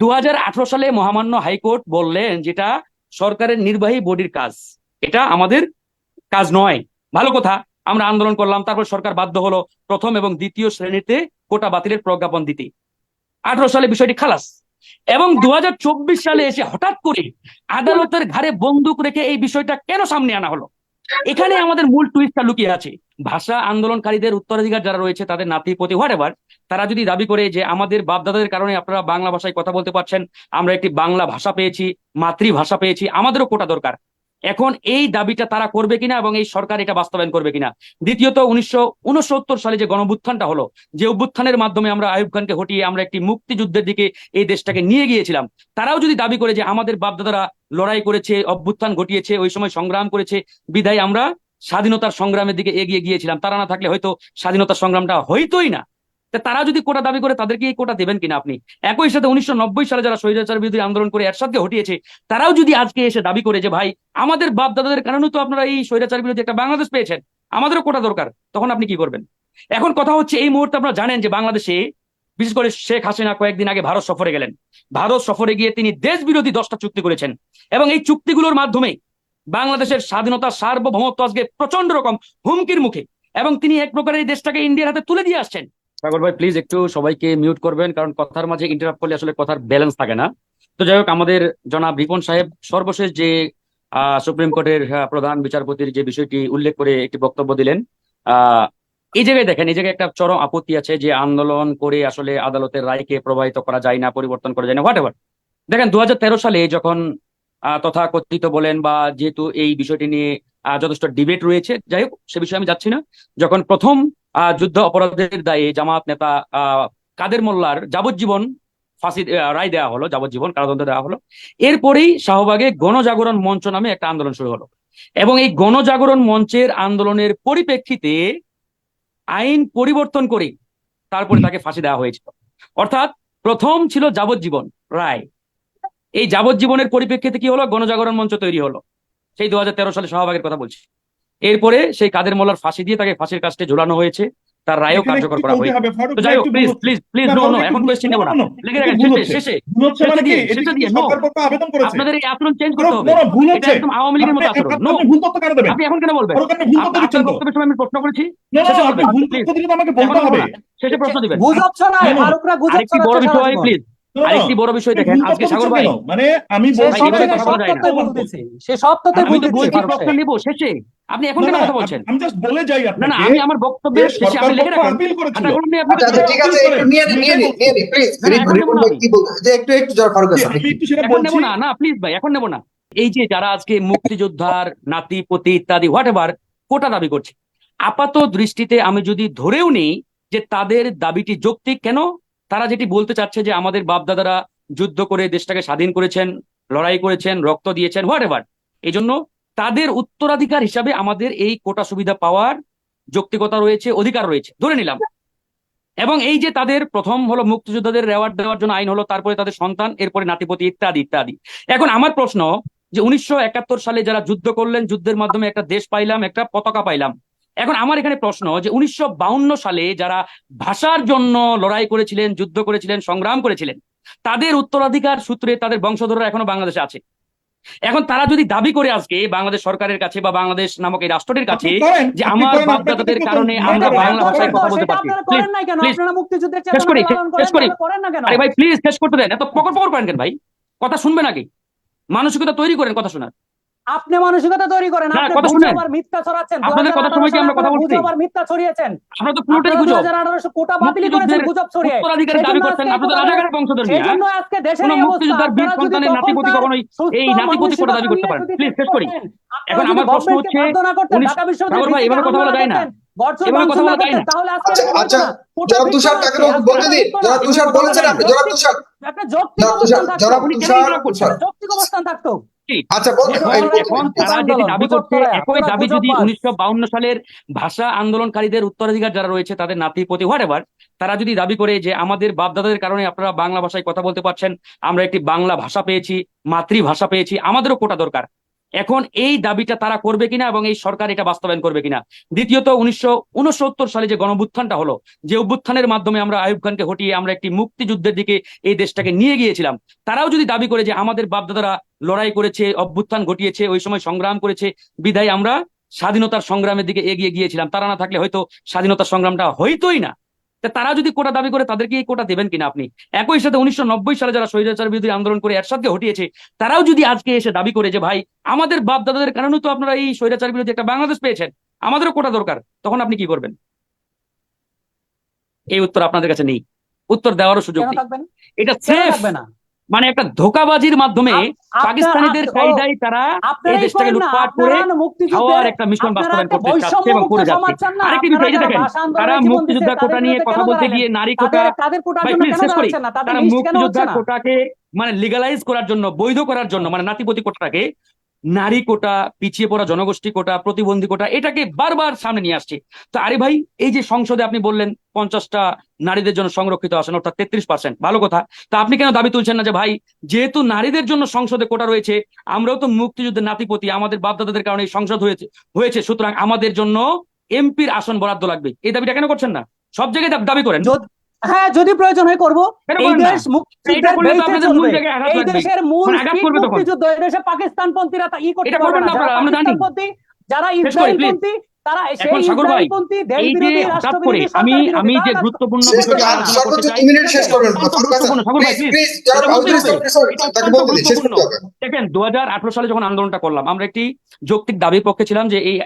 দু হাজার আঠারো সালে মহামান্য হাইকোর্ট বললেন যেটা সরকারের নির্বাহী বডির কাজ। এটা আমাদের কাজ নয়। ভালো কথা, আমরা আন্দোলন করলাম, তারপর সরকার বাধ্য হলো প্রথম এবং দ্বিতীয় শ্রেণীতে কোটা বাতিলের প্রজ্ঞাপন দিতে। আঠারো সালে বিষয়টি খালাস। এবং দু হাজার চব্বিশ সালে এসে হঠাৎ করে আদালতের ঘাড়ে বন্দুক রেখে এই বিষয়টা কেন সামনে আনা হলো? এখানে আমাদের মূল টুইস্টটা লুকিয়ে আছে। ভাষা আন্দোলনকারীদের উত্তরাধিকার যারা রয়েছে, তাদের নাতি প্রতি হোয়াট তারা যদি দাবি করে যে আমাদের বাপদাদাদের কারণে আপনারা বাংলা ভাষায় কথা বলতে পারছেন, আমরা একটি বাংলা ভাষা পেয়েছি, মাতৃভাষা পেয়েছি, আমাদেরও কোটা দরকার। এখন এই দাবিটা তারা করবে কিনা এবং এই সরকার এটা বাস্তবায়ন করবে কিনা? দ্বিতীয়ত, উনিশশো উনসত্তর সালে যে গণভুত্থানটা হলো, যে অভ্যুত্থানের মাধ্যমে আমরা আয়ুব খানকে হটিয়ে আমরা একটি মুক্তিযুদ্ধের দিকে এই দেশটাকে নিয়ে গিয়েছিলাম, তারাও যদি দাবি করে যে আমাদের বাপদাদারা লড়াই করেছে, অভ্যুত্থান ঘটিয়েছে, ওই সময় সংগ্রাম করেছে। বিদায় আমরা স্বাধীনতার সংগ্রামের দিকে এগিয়ে গিয়েছিলাম। তারা না থাকলে হয়তো স্বাধীনতার সংগ্রামটা হইতোই না। তারা যদি কোটা দাবি করে, তাদেরকে এই কোটা দেবেন কিনা আপনি? একই সাথে উনিশশো নব্বই সালে যারা স্বৈরাচার বিরোধী আন্দোলন করে একসাথে হটিয়েছে, তারাও যদি আজকে এসে দাবি করে যে, ভাই, আমাদের বাপ দাদাদের কারণে তো আপনারা এই স্বৈরাচার বিরোধী একটা বাংলাদেশ পেয়েছেন, আমাদেরও কোটা দরকার তখন আপনি কি করবেন? এখন কথা হচ্ছে, এই মুহূর্তে আপনারা জানেন যে, বাংলাদেশে বিশেষ করে শেখ হাসিনা কয়েকদিন আগে ভারত সফরে গেলেন। ভারত সফরে গিয়ে তিনি দেশ বিরোধী দশটা চুক্তি করেছেন এবং এই চুক্তিগুলোর মাধ্যমে বাংলাদেশের স্বাধীনতা সার্বভৌমত্ব আজকে প্রচণ্ড রকম হুমকির মুখে এবং তিনি এক প্রকার এই দেশটাকে ইন্ডিয়ার হাতে তুলে দিয়ে আসছেন। সাগর ভাই প্লিজ একটু সবাইকে মিউট করবেন, কারণ কথার মাঝে ইন্টারাপ্ট করলে আসলে কথার ব্যালেন্স থাকে না। তো যাই হোক, আমাদের জনাব রিপন সাহেব সর্বশেষ যে সুপ্রিম কোর্টের প্রধান বিচারপতির যে বিষয়টি উল্লেখ করে একটি বক্তব্য দিলেন এই জায়গায় দেখেন এই জায়গায় একটা চরম আপত্তি আছে যে আন্দোলন করে আসলে আদালতের রায়কে প্রবাহিত করা যায় না পরিবর্তন করা যায় না হোয়াট এভার দেখেন দু হাজার তেরো সালে যখন আহ, তথাকথিত বলেন বা যেহেতু এই বিষয়টি নিয়ে যথেষ্ট ডিবেট রয়েছে যাই হোক সে বিষয়ে আমি যাচ্ছি না। যখন প্রথম যুদ্ধ অপরাধের দায়ে জামাত নেতা কাদের মোল্লার যাবজ্জীবন ফাঁসি রায় দেওয়া হলো যাবজ্জীবন কারাদণ্ড দেওয়া হলো এরপরেই শাহবাগে গণজাগরণ মঞ্চ নামে একটা আন্দোলন শুরু হলো। এবং এই গণজাগরণ মঞ্চের আন্দোলনের পরিপ্রেক্ষিতে আইন পরিবর্তন করে, তারপরে তাকে ফাঁসি দেওয়া হয়েছিল। অর্থাৎ প্রথম ছিল যাবজ্জীবন রায়। এই যাবজ্জীবনের পরিপ্রেক্ষিতে কি হলো? গণজাগরণ মঞ্চ তৈরি হলো। সেই দু হাজার তেরো সালে শাহবাগের কথা বলছি। এরপরে সেই কাদের মোল্লার ফাঁসি দিয়ে তাকে ফাঁসির কাজটি ঝুলানো হয়েছে। তার রায়ও কার্যকর করা হবে? তো যাই হোক please please please no no এখন কোয়েশ্চেন নেব না লিখে রাখেন শেষে শেষে। ভুল হচ্ছে শেষে কি দিয়ে এটা দিয়ে নো সরকার পক্ষ আবেদন করেছে? আপনাদের এই আচরণ চেঞ্জ করতে হবে। ভুল এটা হচ্ছে? একদম আওয়ামী লীগের মতো আচরণ। নো ভুল তথ্য কেন দেবেন? আপনি এখন কেন বলবেন? আপনি ভুল তথ্য দিচ্ছেন তো। বক্তব্যের সময় আমি প্রশ্ন করেছি। শেষে আপনি বলবেন ভুল প্লিজ তথ্য দিলে তো আমাকে বলতে হবে। শেষে প্রশ্ন দিবেন। গুজব ছড়ায়? ফারুকরা গুজব আরেকটি বড় বিষয় প্লিজ আরেকটি বড় বিষয় দেখেন আজকে সাগর ভাই। মানে আমি সে বলছি সব কথা সে সব আমি নিব শেষে। আপনি এখন কেন কথা বলছেন? আমি জাস্ট বলে যাই আপনাকে না আমি আমার বক্তব্যের যে শেষে আপনি লিখে নিয়ে আপনি আচ্ছা আচ্ছা ঠিক আছে একটু নিয়ে নিয়ে নিয়ে প্লিজ আমি। যে একটু একটু যারা ফারুক আমি একটু সেটা এখন বলছি। না না প্লিজ ভাই এখন নেব না। এই যে যারা আজকে মুক্তিযোদ্ধার নাতি পতি ইত্যাদি হোয়াট এভার কোটা দাবি করছে। আপাত দৃষ্টিতে আমি যদি ধরেও নেই যে তাদের দাবিটি যৌক্তিক কেন? তারা যেটি বলতে চাচ্ছে যে আমাদের বাপদাদারা যুদ্ধ করে দেশটাকে স্বাধীন করেছেন, লড়াই করেছেন, রক্ত দিয়েছেন হোয়াট এভার এই জন্য তাদের উত্তরাধিকার হিসাবে আমাদের এই কোটা সুবিধা পাওয়ার যৌক্তিকতা রয়েছে, অধিকার রয়েছে। ধরে নিলাম। এবং এই যে তাদের প্রথম হলো মুক্তিযোদ্ধাদের রেওয়ার্ড দেওয়ার জন্য আইন হলো, তারপরে তাদের সন্তান, এরপরে নাতিপতি ইত্যাদি ইত্যাদি। এখন আমার প্রশ্ন যে উনিশশো একাত্তর সালে যারা যুদ্ধ করলেন, যুদ্ধের মাধ্যমে একটা দেশ পাইলাম, একটা পতাকা পাইলাম এখন আমার এখানে প্রশ্ন যে উনিশশো সালে যারা ভাষার জন্য লড়াই করেছিলেন যুদ্ধ করেছিলেন সংগ্রাম করেছিলেন তাদের উত্তরাধিকার সূত্রে তাদের বংশধররা এখনও বাংলাদেশে আছে। এখন তারা যদি দাবি করে আজকে বাংলাদেশ সরকারের কাছে বা বাংলাদেশ নামক এই রাষ্ট্রের কাছে যে আমার করেন, বাপ আপনাকে দাদাদের তো কারণে আমরা বাংলা ভাষায় কথা বলতে পারছি। মুক্তিযুদ্ধের শেষ করি, শেষ করি। আরে ভাই প্লিজ শেষ করতে দেন। এত পকর পকর করেন কেন ভাই? কথা শুনবেন নাকি মানসিকতা তৈরি করেন কথা শোনার। আপনি মানসিকতা তৈরি করেন আপনি কথা। আর মিথ্যা ছড়াচ্ছেন আপনাদের কথার সময় কি আমরা কথা বলছি? মিথ্যা ছড়িয়েছেন আমরা তো পুরোটাই গুজব 2018 কোটা বাতিল করেছেন গুজব ছড়িয়ে দাবি করছেন এই রাজাকারের বংশধর জন্য আজকে দেশের এই অবস্থা মুক্তিযোদ্ধার বীর সন্তানের নাতিপতি তখনকার কখনোই এই নাতিপতি করে দাবি করতে পারেন প্লিজ শেষ করি এখন আমার প্রশ্ন হচ্ছে ঢাকা বিশ্ববিদ্যালয়ের সাগর ভাই, এভাবে কথা বলা যায় না। এভাবে কথা বলা যায় না। তাহলে আজকে আচ্ছা, আচ্ছা। কোটা তুষার তাকে বলতে দিন আছে, তুষার বলেছেন আপনি একটা যৌক্তিক অবস্থান থাকতো। করছেন? তুষার যৌক্তিক অবস্থান থাকতো আচ্ছা এখন তারা দাবি করছে একই দাবি যদি উনিশশো বাউন্ন সালের ভাষা আন্দোলনকারীদের উত্তরাধিকার যারা রয়েছে তাদের নাতি প্রতি হোয়াট এভার তারা যদি দাবি করে যে আমাদের বাপদাদাদের কারণে আপনারা বাংলা ভাষায় কথা বলতে পারছেন আমরা একটি বাংলা ভাষা পেয়েছি মাতৃভাষা পেয়েছি আমাদেরও কোটা দরকার। এখন এই দাবিটা তারা করবে কিনা এবং এই সরকার এটা বাস্তবায়ন করবে কিনা? দ্বিতীয়ত, উনিশশো উনসত্তর সালে যে গণভুত্থানটা হলো, যে অভ্যুত্থানের মাধ্যমে আমরা আয়ুব খানকে হটিয়ে আমরা একটি মুক্তিযুদ্ধের দিকে এই দেশটাকে নিয়ে গিয়েছিলাম, তারাও যদি দাবি করে যে আমাদের বাপদাদারা লড়াই করেছে, অভ্যুত্থান ঘটিয়েছে, ওই সময় সংগ্রাম করেছে, বিদায় আমরা স্বাধীনতার সংগ্রামের দিকে এগিয়ে গিয়েছিলাম, তারা না থাকলে হয়তো স্বাধীনতার সংগ্রামটা হইতোই না। তারা যদি কোটা দাবি করে তাদেরকে এই কোটা দেবেন কিনা আপনি? একই সাথে উনিশশো নব্বই সালে যারা স্বৈরাচার বিরোধী আন্দোলন করে একসাথে হটিয়েছে তারাও যদি আজকে এসে দাবি করে যে ভাই আমাদের বাপ দাদাদের কারণে তো আপনারা এই স্বৈরাচার বিরোধী একটা বাংলাদেশ পেয়েছেন আমাদেরও কোটা দরকার তখন আপনি কি করবেন? এই উত্তর আপনাদের কাছে নেই। উত্তর দেওয়ারও সুযোগ নেই। এটা সেফ থাকবে না? মানে একটা ধোকাবাজির মাধ্যমে পাকিস্তানিদের কায়দায় তারা এই দেশটাকে লুটপাট করে খাওয়ার একটা মিশন বাস্তবায়ন করতে চাচ্ছে এবং করে যাচ্ছে আরেকটি বিষয় দেখেন তারা মুক্তিযোদ্ধা কোটা নিয়ে কথা বলতে গিয়ে নারী কোটা শেষ করি। না? তারা মুক্তিযোদ্ধা কোটাকে মানে লিগালাইজ করার জন্য বৈধ করার জন্য মানে নাতিপতি কোটাটাকে নারী কোটা, পিছিয়ে পড়া জনগোষ্ঠী কোটা, প্রতিবন্ধী কোটা, এটাকে বারবার সামনে নিয়ে আসছে। তো আরে ভাই, এই যে সংসদে আপনি বললেন পঞ্চাশটা নারীদের জন্য সংরক্ষিত আসন, অর্থাৎ তেত্রিশ পার্সেন্ট ভালো কথা। তা আপনি কেন দাবি তুলছেন না যে ভাই, যেহেতু নারীদের জন্য সংসদে কোটা রয়েছে, আমরাও তো মুক্তিযুদ্ধের নাতিপতি, আমাদের বাপদাদাদের কারণে এই সংসদ হয়েছে হয়েছে, সুতরাং আমাদের জন্য এমপির আসন বরাদ্দ লাগবে। এই দাবিটা কেন করছেন না? সব জায়গায় দাবি করেন। হ্যাঁ যদি প্রয়োজন হয় করব। এই দেশ মূল এই দেশের মূল মানে তখন। মুক্তিযুদ্ধ এই দেশে পাকিস্তানপন্থীরা তা ই করতে পারবে না। যারা পাকিস্তানপন্থী ইসরায়েলপন্থী তারা সেই ইসরায়েলপন্থী দেশ বিরোধী আমি আমি যে গুরুত্বপূর্ণ আলোচনা করতে চাই মিনিট শেষ করবেন। দেখেন সালে যখন আন্দোলনটা করলাম আমরা একটি যৌক্তিক দাবির পক্ষে ছিলাম যে এই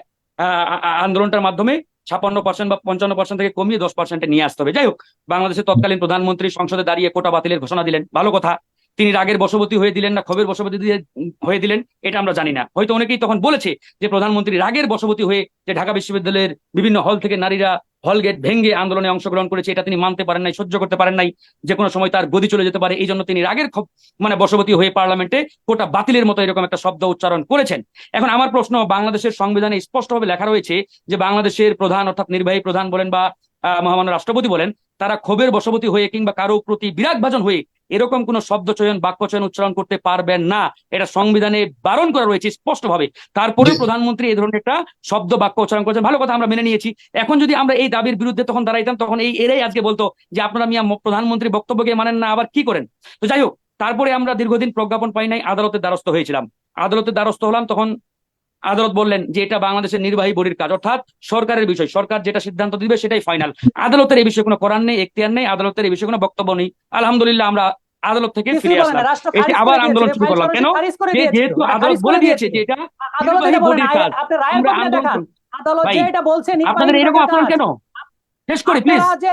আন্দোলনটার মাধ্যমে ছাপান্ন পার্সেন্ট বা পঞ্চান্ন পার্সেন্ট থেকে কমিয়ে দশ পার্সেন্টে নিয়ে আসতে হবে। যাই হোক বাংলাদেশের তৎকালীন প্রধানমন্ত্রী সংসদে দাঁড়িয়ে কোটা বাতিলের ঘোষণা দিলেন। ভালো কথা। তিনি রাগের বশবর্তী হয়ে দিলেন না, ক্ষোভের বশবর্তী দিয়ে হয়ে দিলেন, এটা আমরা জানি না। হয়তো অনেকেই তখন বলেছে যে প্রধানমন্ত্রী রাগের বশবর্তী হয়ে যে ঢাকা বিশ্ববিদ্যালয়ের বিভিন্ন হল থেকে নারীরা হল ভেঙ্গে আন্দোলনে অংশগ্রহণ করেছে, এটা তিনি মানতে পারেন নাই, সহ্য করতে পারেন নাই, যে কোনো সময় তার গদি চলে যেতে পারে, এই জন্য তিনি রাগের মানে বসবতি হয়ে পার্লামেন্টে কোটা বাতিলের মতো এরকম একটা শব্দ উচ্চারণ করেছেন। এখন আমার প্রশ্ন, বাংলাদেশের সংবিধানে স্পষ্টভাবে লেখা রয়েছে যে বাংলাদেশের প্রধান অর্থাৎ নির্বাহী প্রধান বলেন বা মহামান্য রাষ্ট্রপতি বলেন, তারা ক্ষোভের বসবতি হয়ে কিংবা কারও প্রতি বিরাট ভাজন হয়ে এরকম কোন শব্দ চয়ন বাক্য চয়ন উচ্চারণ করতে পারবেন না। এটা সংবিধানে বারণ করা রয়েছে স্পষ্টভাবে। তারপরেও জি। প্রধানমন্ত্রী এই ধরনের একটা শব্দ বাক্য উচ্চারণ করেছেন। ভালো কথা আমরা মেনে নিয়েছি। এখন যদি আমরা এই দাবির বিরুদ্ধে তখন দাঁড়াইতাম তখন এই এরাই আজকে বলতো যে আপনারা মিয়া প্রধানমন্ত্রী বক্তব্যকে মানেন না আবার কি করেন? তো যাই হোক তারপরে আমরা দীর্ঘদিন প্রজ্ঞাপন পাই নাই আদালতের দ্বারস্থ হয়েছিলাম। আদালতের দ্বারস্থ হলাম তখন আদালত বললেন যে এটা বাংলাদেশের নির্বাহী বোর্ডের কাজ। অর্থাৎ সরকারের বিষয়। সরকার যেটা সিদ্ধান্ত দিবে সেটাই ফাইনাল আদালতের এই বিষয়ে কোনো করার নেই এখতিয়ার নেই আদালতের এই বিষয়ে কোনো বক্তব্য নেই। আলহামদুলিল্লাহ আমরা আদালত থেকে ফিরে আসলাম। আবার আন্দোলন শুরু করলাম। কেন? যেহেতু আদালত বলে দিয়েছে। যে এটা নির্বাহী আয়- কাজ। আমরা আন্দোলন আপনাদের এরকম আচরণ কেন? শেষ করি প্লিজ আপনারা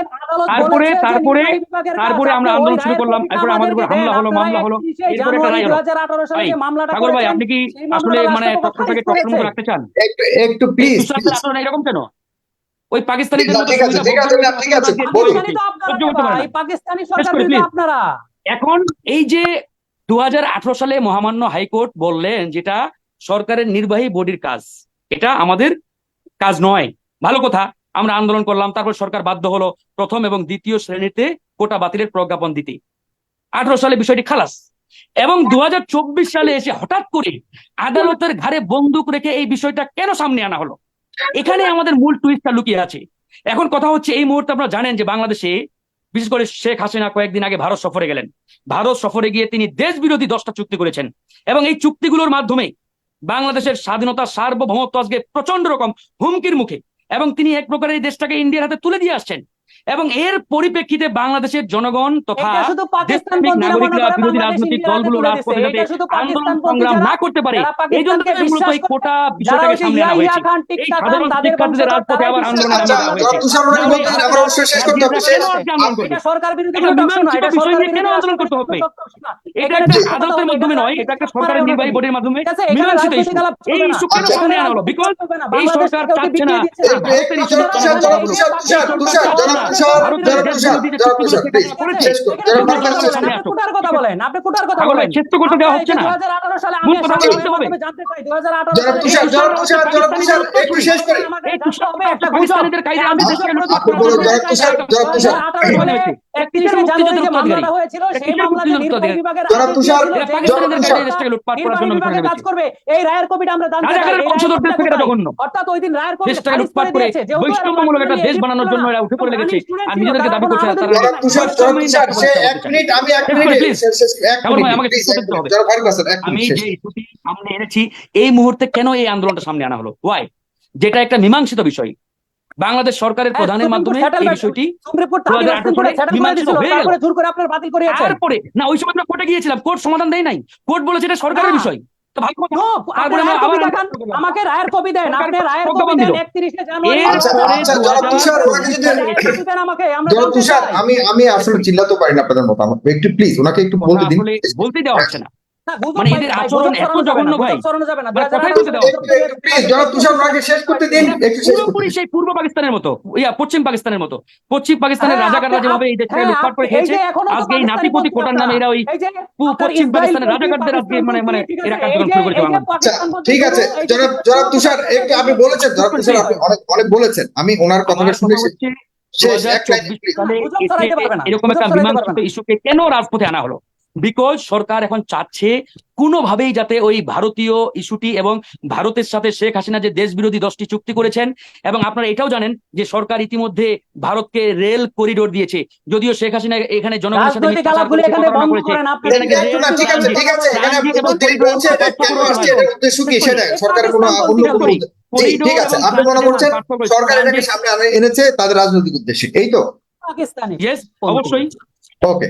তারপরে- তারপরে- তারপরে আমরা আন্দোলন শুরু করলাম, এরপরে আমাদের উপর হামলা হলো, মামলা হলো, এরপরে একটা রায় হলো। 2018 সালে যে মামলাটা সাগর ভাই আপনি কি আসলে মানে তথ্যটাকে খারিজ চক্রমুক্ত রাখতে চান? একটু একটু প্লিজ আচরণ এরকম কেন? ওই পাকিস্তানিদের ঠিক আছে, ঠিক আছে, ঠিক আছে, বলুন। পাকিস্তানি সহ্য করতে পারেন ভাই, পাকিস্তানি সরকার করি, আপনারা এখন এই যে দু হাজার আঠারো সালে মহামান্য হাইকোর্ট বললেন যেটা সরকারের নির্বাহী বডির কাজ এটা আমাদের কাজ নয়। ভালো কথা। আমরা আন্দোলন করলাম, তারপর সরকার বাধ্য হলো প্রথম এবং দ্বিতীয় শ্রেণীতে কোটা বাতিলের প্রজ্ঞাপন দিতে। আঠারো সালে বিষয়টি খালাস। এবং দু সালে এসে হঠাৎ করে আদালতের ঘাড়ে বন্দুক রেখে এই বিষয়টা কেন সামনে আনা হলো? এখানে আমাদের মূল টুইস্টটা লুকিয়ে আছে। এখন কথা হচ্ছে, এই মুহূর্তে আপনারা জানেন যে বাংলাদেশে বিশেষ করে শেখ হাসিনা কয়েকদিন আগে ভারত সফরে গেলেন। ভারত সফরে গিয়ে তিনি দেশ বিরোধী দশটা চুক্তি করেছেন। এবং এই চুক্তিগুলোর মাধ্যমে বাংলাদেশের স্বাধীনতা সার্বভৌমত্ব আজকে প্রচণ্ড রকম হুমকির মুখে এবং তিনি এক প্রকারে এই দেশটাকে ইন্ডিয়ার হাতে তুলে দিয়ে আসছেন। এবং এর পরিপ্রেক্ষিতে বাংলাদেশের জনগণ তথা নাগরিকরা বিরোধী রাজনৈতিক দলগুলো রাজপথে যাতে আন্দোলন সংগ্রাম না করতে পারে এই জন্য মূলত এই কোটা বিষয়টাকে সামনে আনা হয়েছে। এই সাধারণ শিক্ষার্থীদের রাজপথে আবার আন্দোলন সরকার বিরোধী কোনো আন্দোলন করতে হবে? এটা একটা আদালতের মাধ্যমে নয় এটা একটা সরকারের নির্বাহী বডির মাধ্যমে মীমাংসিত এই ইস্যু কেন সামনে আনা হলো। বিকজ এই সরকার চাচ্ছে না না। একটু একটু জনাব তুষার জনাব তুষার তুষার তুষার জনাব তুষার জনাব তুষার জনাব তুষার প্লিজ। শেষ করুন জনাব ফারুক হাসান শেষ করুন আপনি কোটার কথা বলেন আপনি কোটার কথা বলেন। শেষ করতে দেওয়া হচ্ছে না। 2018 সালে আমি বলতে হবে। জানতে চাই 2018 জনাব সালে তুষার জনাব তুষার জনাব তুষার একটু শেষ করে। এই জানতে হবে একটা গুজব। পাকিস্তানিদের আমি দেশকে লুটপাট আপনি বলুন, জনাব তুষার, জনাব তুষার। 2018 সালে একত্রিশে জানুয়ারি যে মামলাটা হয়েছিল সেই কিসের মামলাতে মুক্তিযুদ্ধ নির্বাহী অধিকারী? বিভাগের জনাব আদেশ তুষার, দিয়েছিল এরা যে পাকিস্তানিদের তুষার, কাছে দেশটাকে লুটপাট করার নির্বাহী জন্য বিভাগে বিছানা কাজ বেঁচেছে। করবে এই রায়ের কপিটা আমরা। অর্থাৎ ওই দিন রায়ের কপি দেশটাকে লুটপাট করে বৈষম্যমূলক একটা দেশ বানানোর জন্য এরা উঠে পড়ে লেগেছে আর নিজেদেরকে দাবি করছে আমি যে ইস্যুটি সামনে এনেছি এই মুহূর্তে কেন এই আন্দোলনটা সামনে আনা হলো ওয়াই যেটা একটা মীমাংসিত বিষয় বাংলাদেশ সরকারের হ্যাঁ, প্রধানের মাধ্যমে এই বিষয়টি সুপ্রিম কোর্ট 2018 30 করে সালে settle করে মীমাংসিত দিয়েছিল, গেল। তারপরে না ওই সময় আমরা কোর্টে গিয়েছিলাম। কোর্ট সমাধান দেয় নাই। কোর্ট বলেছে এটা সরকারের বিষয়। আমাকে রায়ের কপি দেন। আপনি রায়ের কপি দেন। দিল। 31শে জানুয়ারি। এর পরে জনাব তুষার, ওনাকে যদি- রায়ের কপি দেন আমাকে আমরা জনাব জানতে তুষার চাই। আমি আমি আসলে চিল্লাতে পারি না আপনাদের মতো আমাকে একটু প্লিজ ওনাকে একটু বলতে দিন। বলতে দেওয়া হচ্ছে না। মানে এদের আচরণ এত ছড়ানো যাবে না, জঘন্য ভাই। গুজব ছড়ানো যাবে না। মানে কথাই 2018 বলতে দেওয়া একটু একটু প্লিজ জনাব তুষার ওনাকে শেষ করতে দিন একটু শেষ করতে পুরোপুরি সেই পূর্ব পাকিস্তানের মতো ইয়া পশ্চিম পাকিস্তানের মতো পশ্চিম পাকিস্তানের হ্যাঁ, রাজাকাররা যেভাবে এই দেশটাকে হ্যাঁ, লুটপাট করে খেয়েছে যে এখনও তো আজকে এই নাতিপতি কোটার নামে এরা ওই এই যে পু- আপনার পশ্চিম পাকিস্তানের রাজাকারদের আজকে মানে মানে ঠিক এরা আছে, কার্যক্রম শুরু করেছে এই যে বাংলাদেশে। আচ্ছা পাকিস্তান পন্থী ঠিক আছে গুলো, এই যে জনাব জনাব তুষার একটু আপনি বলেছেন জনাব তুষার আপনি অনেক অনেক বলেছেন আমি ওনার কথাটা আমার শুনে কথা হচ্ছে শেষ এক লাইন 2024 সালে গুজব এসে ছড়াইতে পারবে না, এরকম একটা ছড়াইতে মীমাংসিত পারবে না। ইস্যুকে কেন রাজপথে আনা হলো বিকজ সরকার এখন চাচ্ছে কোনোভাবেই যাতে ওই ভারতীয় ইস্যুটি এবং ভারতের সাথে শেখ হাসিনা যে দেশ বিরোধী দশটি চুক্তি করেছেন এবং আপনারা এটাও জানেন যে সরকার ইতিমধ্যে ভারতকে রেল করিডোর দিয়েছে। যদিও শেখ হাসিনা এখানে জনগণের সাথে ঠিক আছে আপনি মনে করছেন সরকার এটাকে সামনে এনেছে তাদের রাজনৈতিক উদ্দেশ্যে এই তো? পাকিস্তানি অবশ্যই। ওকে